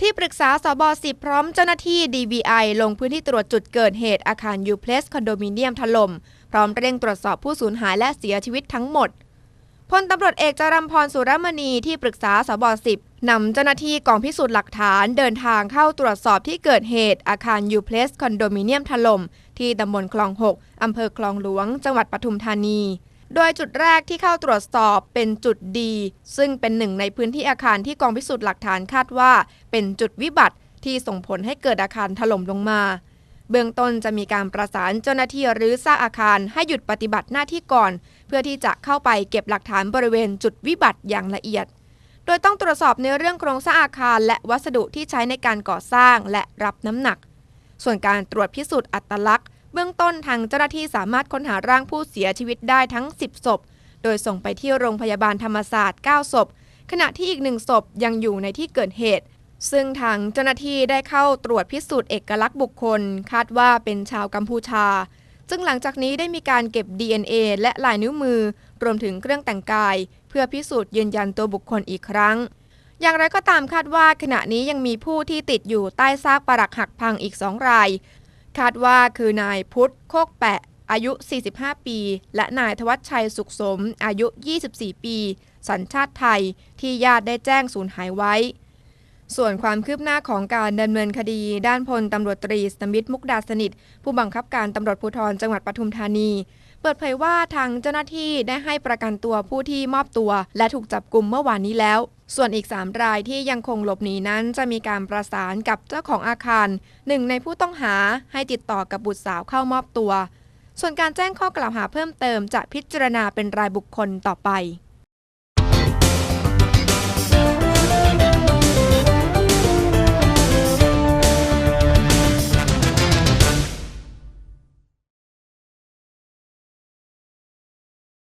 ที่ปรึกษาสบสิพร้อมเจ้าหน้าที่ DVI ลงพื้นที่ตรวจจุดเกิดเหตุอาคารยูเพลสคอนโดมิเนียมถล่มพร้อมเร่งตรวจสอบผู้สูญหายและเสียชีวิตทั้งหมดพลตำรวจเอกจรัมพรสุรมณีที่ปรึกษาสบสิบนำเจ้าหน้าที่กองพิสูจน์หลักฐานเดินทางเข้าตรวจสอบที่เกิดเหตุอาคารยูเพลสคอนโดมิเนียมถล่มที่ตำบลคลอง 6 อำเภอคลองหลวง จังหวัดปทุมธานี โดยจุดแรกที่เข้าตรวจสอบเป็นจุดดี ซึ่งเป็นหนึ่งในพื้นที่อาคารที่กองพิสูจน์หลักฐานคาดว่า เป็นจุดวิบัติที่ส่งผลให้เกิดอาคารถล่มลงมา เบื้องต้นจะมีการประสานเจ้าหน้าที่รื้อซากอาคารให้หยุดปฏิบัติหน้าที่ก่อน เพื่อที่จะเข้าไปเก็บหลักฐานบริเวณจุดวิบัติอย่างละเอียด โดยต้องตรวจสอบในเรื่องโครงสร้างอาคาร และวัสดุที่ใช้ในการก่อสร้างและรับน้ำหนัก ส่วนการตรวจพิสูจน์อัตลักษณ์ เบื้องต้นทางเจ้าหน้าที่สามารถค้นหาร่างผู้เสียชีวิตได้ทั้ง 10 ศพ โดยส่งไปที่โรงพยาบาลธรรมศาสตร์ 9 ศพ ขณะที่อีกหนึ่งศพยังอยู่ในที่เกิดเหตุ ซึ่งทางเจ้าหน้าที่ได้เข้าตรวจพิสูจน์เอกลักษณ์บุคคล คาดว่าเป็นชาวกัมพูชา ซึ่งหลังจากนี้ได้มีการเก็บ DNA และลายนิ้วมือ รวมถึงเครื่องแต่งกาย เพื่อพิสูจน์ยืนยันตัวบุคคลอีกครั้ง อย่างไรก็ตามคาดว่าขณะนี้ยังมีผู้ที่ติดอยู่ใต้ซากปรักหักพังอีกสองราย คาดว่าคือนายพุทธโคกแปะอายุ 45 ปี และนายธวัชชัยสุขสม อายุ 24 ปี สัญชาติไทย ที่ญาติได้แจ้งสูญหายไว้ ส่วนความคืบหน้าของการดำเนินคดี ด้านพลตำรวจตรีสมิทธมุกดาสนิท ผู้บังคับการตำรวจภูธรจังหวัดปทุมธานี เปิดเผยว่าทางเจ้าหน้าที่ได้ให้ประกันตัวผู้ที่มอบตัว และถูกจับกลุ่มเมื่อวานนี้แล้ว ส่วนอีก 3 รายที่ยังคงหลบหนีนั้นจะมีการประสานกับเจ้าของอาคารหนึ่งในผู้ต้องหาให้ติดต่อกับบุตรสาวเข้ามอบตัว ส่วนการแจ้งข้อกล่าวหาเพิ่มเติมจะพิจารณาเป็นรายบุคคลต่อไป